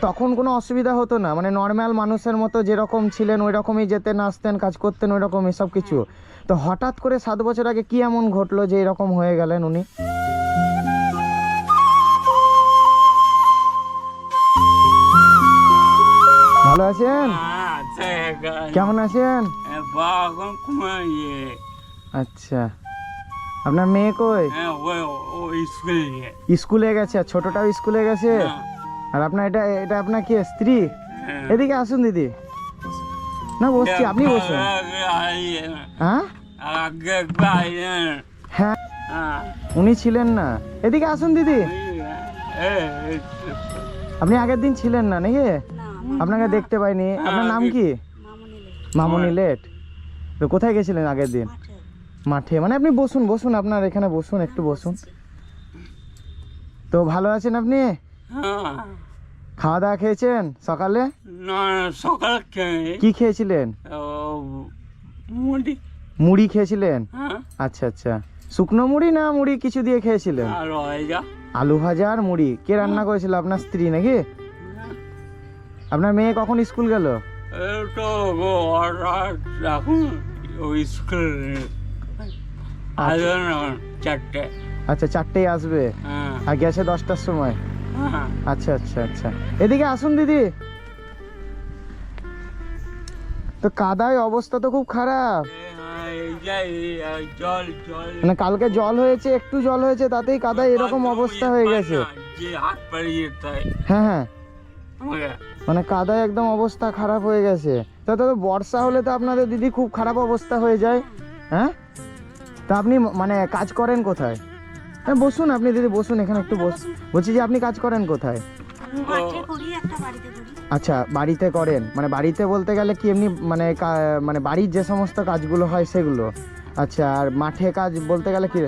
তখন কোনো অসুবিধা হতো না। মানে নর্মাল মানুষের মতো যেরকম ছিলেন ওই রকমই যেতেন আসতেন কাজ করতেন ওই রকমই সব কিছু। তো হঠাৎ করে সাত বছর আগে কি এমন ঘটলো যে এরকম হয়ে গেলেন উনি? ভালো আছেন? কেমন আছেন? আচ্ছা। আপনার মেয়ে কই? হ্যাঁ স্কুলে স্কুলে গেছে? আর ছোটটাও স্কুলে গেছে? আর আপনার এটা এটা আপনার কি স্ত্রী? এদিকে আসুন দিদি। না বসছি আপনি বসুন। হ্যাঁ? আগে হ্যাঁ। হ্যাঁ। উনি ছিলেন না। এদিকে আসুন দিদি। আপনি আগের দিন ছিলেন না নাকি? আপনাকে দেখতে পাইনি। আপনার নাম কি? মামুনি লেট। তো কোথায় গেছিলেন আগের দিন? মাঠে। মানে আপনি বসুন বসুন আপনার এখানে বসুন একটু বসুন। তো ভালো আছেন আপনি? হ্যাঁ। খাওয়া দাওয়া খেয়েছেন সকালে? না সকাল খেয়ে কি খেয়েছিলেন? মুড়ি। মুড়ি খেয়েছিলেন? হ্যাঁ। আচ্ছা আচ্ছা। শুকনো মুড়ি না মুড়ি কিছু দিয়ে খেয়েছিলেন? আলু ভাজা আর মুড়ি। কে রান্না করেছিল? আপনার স্ত্রী নাকি? আপনার মেয়ে কখন স্কুল গেল? না চারটে। আচ্ছা আসবে। হ্যাঁ। আর গেছে দশটার সময়? হ্যাঁ আচ্ছা আচ্ছা আচ্ছা। এদিকে আসুন দিদি। তো কাদায় অবস্থা তো খুব খারাপ। এই যে এই জল জল। মানে কালকে জল হয়েছে একটু জল হয়েছে তাতেই কাদায় এরকম অবস্থা হয়ে গেছে। হ্যাঁ। হ্যাঁ মানে কাদায় একদম অবস্থা খারাপ হয়ে গেছে। তা তো বর্ষা হলে তো আপনাদের দিদি খুব খারাপ অবস্থা হয়ে যায়। হ্যাঁ? তা আপনি মানে কাজ করেন কোথায়? হ্যাঁ বসুন আপনি দিদি বসুন এখানে একটু বস। বলছি যে আপনি কাজ করেন কোথায়? আচ্ছা বাড়িতে করেন। মানে বাড়িতে বলতে গেলে কি এমনি মানে মানে বাড়ির যে সমস্ত কাজগুলো হয় সেগুলো? আচ্ছা আর মাঠে কাজ বলতে গেলে কি?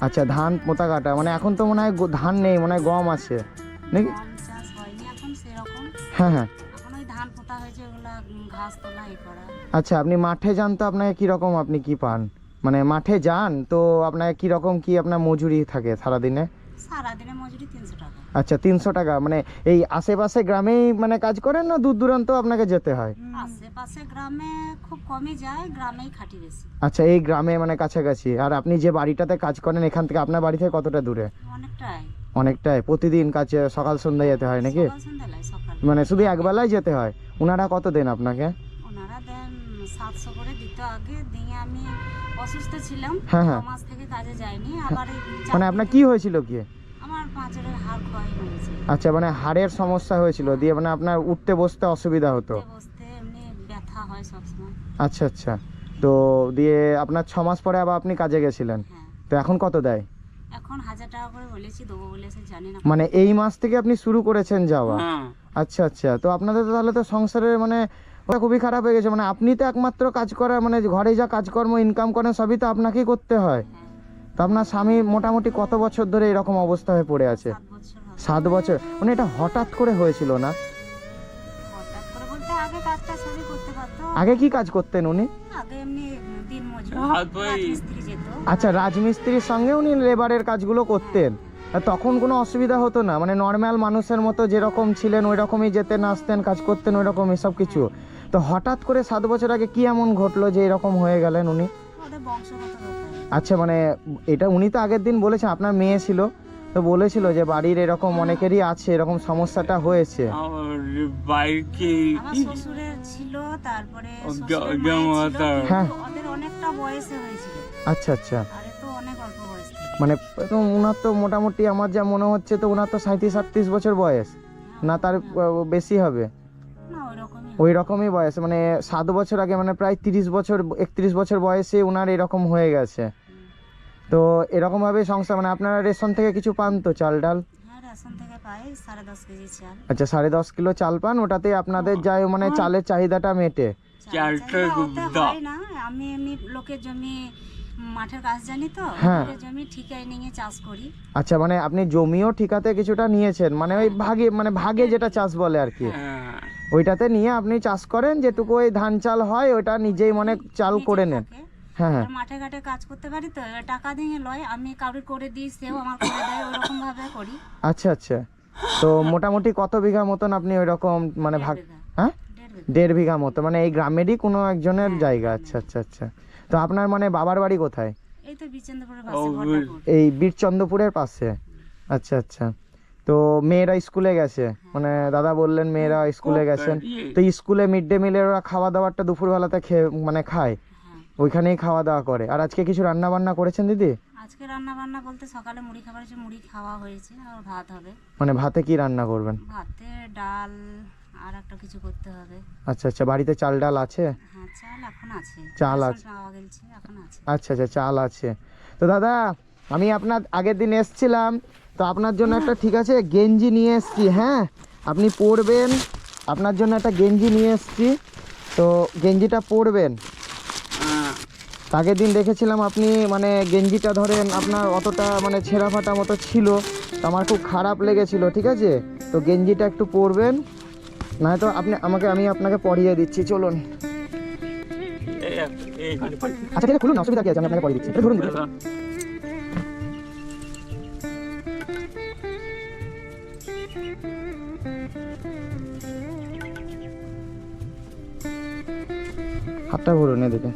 আচ্ছা ধান পোতা কাটা। মানে এখন তো মনে হয় ধান নেই মনে হয় গম আছে। নাকি? হ্যাঁ হ্যাঁ। আচ্ছা আপনি মাঠে যান তো আপনাকে কীরকম আপনি কি পান? মানে মাঠে যান তো আপনাকে কীরকম কি আপনার মজুরি থাকে সারাদিনে? সারাদিনে মজুরি তিনশো টাকা। আচ্ছা তিনশো টাকা মানে এই আশেপাশে গ্রামেই মানে কাজ করেন না দূর দূরান্ত আপনাকে যেতে হয়? আশেপাশে গ্রামে খুব কমই যায় গ্রামেই খাটি বেশি। আচ্ছা এই গ্রামে মানে কাছাকাছি আর আপনি যে বাড়িটাতে কাজ করেন এখান থেকে আপনার বাড়ি থেকে কতটা দূরে? অনেকটাই। অনেকটাই প্রতিদিন কাছে সকাল সন্ধ্যায় যেতে হয় নাকি? সকাল সন্ধ্যায় সকাল। মানে শুধু একবেলায় যেতে হয়? ওনারা কত দেন আপনাকে? ওনারা দেন সাতশো করে দিত আগে দিয়ে আমি অসুস্থ ছিলাম হ্যাঁ, হ্যাঁ। মাস থেকে কাজে যাইনি আবার মানে আপনার কি হয়েছিল কি? আমার পাঁচের হাড় ক্ষয় হয়েছে। আচ্ছা মানে হাড়ের সমস্যা হয়েছিল দিয়ে মানে আপনার উঠতে বসতে অসুবিধা হতো? উঠতে বসতে এমনি ব্যথা হয় সবসময়। আচ্ছা আচ্ছা। তো দিয়ে আপনার ছ মাস পরে আবার আপনি কাজে গেছিলেন? হ্যাঁ। তো এখন কত দেয়? এখন হাজার টাকা করে বলেছি দেবো বলেছে জানি না। মানে এই মাস থেকে আপনি শুরু করেছেন যাওয়া? হ্যাঁ। আচ্ছা আচ্ছা। তো আপনাদের তো তাহলে তো সংসারের মানে ওটা খুবই খারাপ হয়ে গেছে। মানে আপনি তো একমাত্র কাজ করার মানে ঘরে যা কাজকর্ম ইনকাম করেন সবই তো আপনাকেই করতে হয়। তো আপনার স্বামী মোটামুটি কত বছর ধরে এরকম অবস্থা হয়ে পড়ে আছে? সাত বছর মানে এটা হঠাৎ করে হয়েছিল না? হঠাৎ করে বলতে আগে কাজটা সবই করতে পারতো। আগে কি কাজ করতেন উনি? আগে এমনি দিন মজুর। হাত ওই স্ত্রী যেত। আচ্ছা রাজমিস্ত্রির সঙ্গে উনি লেবারের কাজগুলো করতেন? আর তখন কোনো অসুবিধা হতো না? মানে নর্মাল মানুষের মতো যেরকম ছিলেন ওই রকমই যেতেন আসতেন কাজ করতেন ওই রকমই সব কিছু? তো হঠাৎ করে সাত বছর আগে কি এমন ঘটলো যে এরকম হয়ে গেলেন উনি? আচ্ছা মানে এটা উনি তো আগের দিন বলেছেন আপনার মেয়ে ছিল। তো বলেছিল যে বাড়ির এরকম অনেকেরই আছে এরকম সমস্যাটা হয়েছে। বাইকে ছিল তারপরে হ্যাঁ। অনেকটা বয়সে হয়েছিল। আচ্ছা আচ্ছা। আরে তো অনেক অল্প বয়স থেকে। মানে তো ওনার তো মোটামুটি আমার যা মনে হচ্ছে তো ওনার তো সাঁত্রিশ আটত্রিশ বছর বয়স। না তার বেশি হবে। ওই রকমই বয়স মানে সাত বছর আগে মানে প্রায় তিরিশ বছর একত্রিশ বছর বয়সে ওনার এরকম হয়ে গেছে। তো এরকম ভাবে সংসার মানে আপনারা রেশন থেকে কিছু পান তো চাল ডাল? হ্যাঁ আচ্ছা সাড়ে দশ কিলো চাল পান ওটাতে আপনাদের যায় মানে চালের চাহিদাটা মেটে। হয় আমি এমনি লোকের জমি মাঠের কাজ জানি তো হ্যাঁ। জমি ঠিকায় নিয়ে চাষ করি। আচ্ছা মানে আপনি জমিও ঠিকাতে কিছুটা নিয়েছেন মানে ওই ভাগে মানে ভাগে যেটা চাষ বলে আর কি। হ্যাঁ ওইটাতে নিয়ে আপনি চাষ করেন যেটুকু ওই ধান চাল হয় ওটা নিজেই মানে চাল করে নেন। হ্যাঁ হ্যাঁ। মাঠে ঘাটে কাজ করতে পারি তো টাকা দিয়ে লয় আমি কাউরি করে দিই সেও আমার করে দেয় ওরকম ভাবে করি। আচ্ছা আচ্ছা। তো মোটামুটি কত বিঘা মতন আপনি ওই রকম মানে ভাগ হ্যাঁ? দেড় বিঘা। মতো মানে এই গ্রামেরই কোনো একজনের হ্যাঁ, জায়গা। আচ্ছা আচ্ছা আচ্ছা। তো আপনার মানে বাবার বাড়ি কোথায়? তো এই বীরচন্দ্রপুরের পাশে। আচ্ছা আচ্ছা। তো মেয়েরা স্কুলে গেছে। মানে দাদা বললেন মেয়েরা স্কুলে গেছেন। তো স্কুলে মিড ডে মিলের ওরা খাওয়া দাওয়ারটা দুপুরবেলাতে খেয়ে মানে খায়। হ্যাঁ। ওইখানেই খাওয়া দাওয়া করে। আর আজকে কিছু রান্না বান্না করেছেন দিদি? আজকে রান্না বান্না বলতে সকালে মুড়ি খাবার হয়েছে মুড়ি খাওয়া হয়েছে আর ভাত হবে। মানে ভাতে কি রান্না করবেন? ভাতে ডাল আর একটা কিছু করতে হবে। আচ্ছা আচ্ছা বাড়িতে চাল ডাল আছে? হ্যাঁ চাল এখন আছে। চাল আছে। এখন আছে। আচ্ছা আচ্ছা চাল আছে। তো দাদা আমি আপনার আগের দিন এসছিলাম তো আপনার জন্য একটা ঠিক আছে গেঞ্জি নিয়ে এসছি হ্যাঁ আপনি পরবেন আপনার জন্য একটা গেঞ্জি নিয়ে এসছি তো গেঞ্জিটা পরবেন হ্যাঁ, আগের দিন দেখেছিলাম আপনি মানে গেঞ্জিটা ধরেন আপনার অতটা মানে ছেঁড়া ফাটা মতো ছিল তো আমার খুব খারাপ লেগেছিল ঠিক আছে তো গেঞ্জিটা একটু পরবেন নয়তো আপনি আমাকে আমি আপনাকে পরিয়ে দিচ্ছি চলুন। আচ্ছা ঠিক আছে খুলুন অসুবিধা কি আছে আমি আপনাকে পরিয়ে দিচ্ছি ধরুন দাদা, ভরুন এদিকে।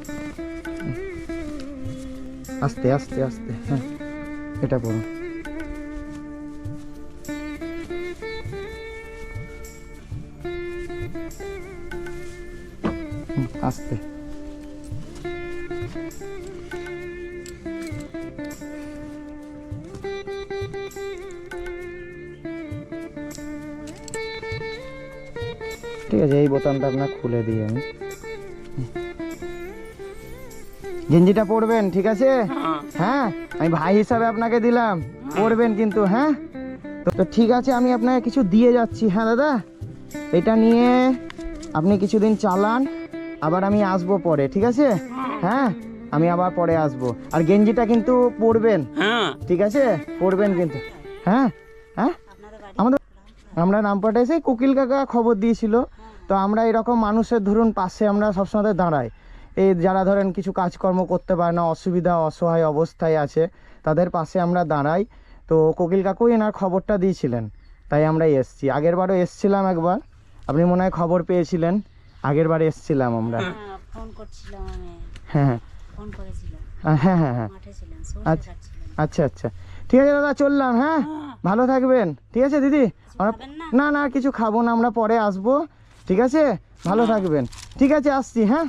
আস্তে আস্তে আস্তে হ্যাঁ এটা পড়ুন আস্তে। ঠিক আছে এই বোতামটা আপনার খুলে দিই আমি। গেঞ্জিটা পরবেন ঠিক আছে? হ্যাঁ, হ্যাঁ? আমি ভাই হিসাবে আপনাকে দিলাম। পরবেন কিন্তু হ্যাঁ? তো ঠিক আছে আমি আপনাকে কিছু দিয়ে যাচ্ছি হ্যাঁ দাদা? এটা নিয়ে আপনি কিছুদিন চালান আবার আমি আসব পরে ঠিক আছে? হ্যাঁ। আমি আবার পরে আসব। আর গেঞ্জিটা কিন্তু পরবেন হ্যাঁ। ঠিক আছে? পরবেন কিন্তু। হ্যাঁ? হ্যাঁ? আমাদের আমরা নামপাটা এসে কোকিল কাকা খবর দিয়েছিল। তো আমরা এরকম মানুষের ধরুন পাশে আমরা সবসময় দাঁড়াই। এই যারা ধরেন কিছু কাজকর্ম করতে পারে না অসুবিধা অসহায় অবস্থায় আছে তাদের পাশে আমরা দাঁড়াই। তো কোকিল কাকু এনার খবরটা দিয়েছিলেন তাই আমরা এসছি। আগের বারও এসছিলাম একবার আপনি মনে হয় খবর পেয়েছিলেন আগের বার এসছিলাম আমরা। হ্যাঁ হ্যাঁ হ্যাঁ। হ্যাঁ হ্যাঁ হ্যাঁ। সরষে আচ্ছা। আচ্ছা আচ্ছা। ঠিক আছে দাদা চললাম হ্যাঁ? ভালো থাকবেন। ঠিক আছে দিদি? না? না কিছু খাব না আমরা পরে আসব। ঠিক আছে? ভালো থাকবেন। ঠিক আছে আসছি হ্যাঁ?